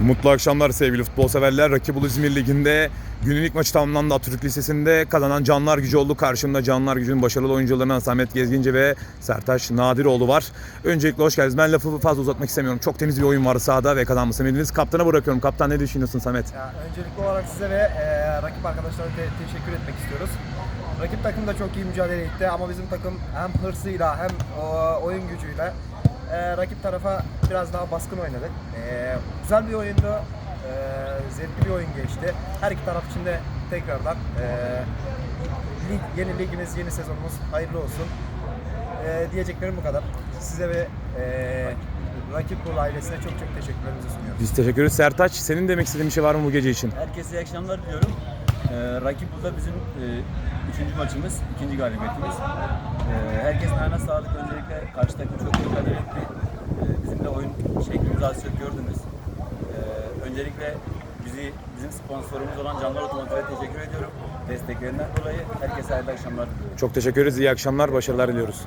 Mutlu akşamlar sevgili futbol severler. Rakip Ulu İzmir Ligi'nde günün ilk maçı tamamlandı. Atatürk Lisesi'nde kazanan Canlar Gücü oldu. Karşımda Canlar Gücü'nün başarılı oyuncularından Samet Gezginci ve Sertaç Nadiroğlu var. Öncelikle hoş geldiniz. Ben lafı fazla uzatmak istemiyorum. Çok temiz bir oyun var sahada ve kazanmasını bildiniz. Kaptana bırakıyorum. Kaptan ne düşünüyorsun Samet? Ya, öncelikli olarak size ve e, rakip arkadaşlara te- teşekkür etmek istiyoruz. Rakip takım da çok iyi mücadele etti ama bizim takım hem hırsıyla hem o, oyun gücüyle e, rakip tarafa biraz daha baskın oynadık. E, güzel bir oyundu. E, zevkli bir oyun geçti. Her iki taraf için de tekrardan e, lig, yeni ligimiz, yeni sezonumuz hayırlı olsun. E, diyeceklerim bu kadar. Size ve e, rakip Bolu ailesine çok çok teşekkürlerimizi sunuyoruz. Biz teşekkür ederiz. Sertaç senin demek istediğin bir şey var mı bu gece için? Herkese iyi akşamlar diliyorum. Ee, rakip burada bizim e, üçüncü maçımız, ikinci galibiyetimiz. Ee, herkesin ayağına sağlık. Öncelikle karşı takım çok mücadele etti. Ee, bizim de oyun şeklimizi az çok gördünüz. Ee, öncelikle bizi bizim sponsorumuz olan Canlar Otomotiv'e teşekkür ediyorum. Desteklerinden dolayı herkese hayırlı akşamlar. Çok teşekkür ederiz. İyi akşamlar. Başarılar diliyoruz.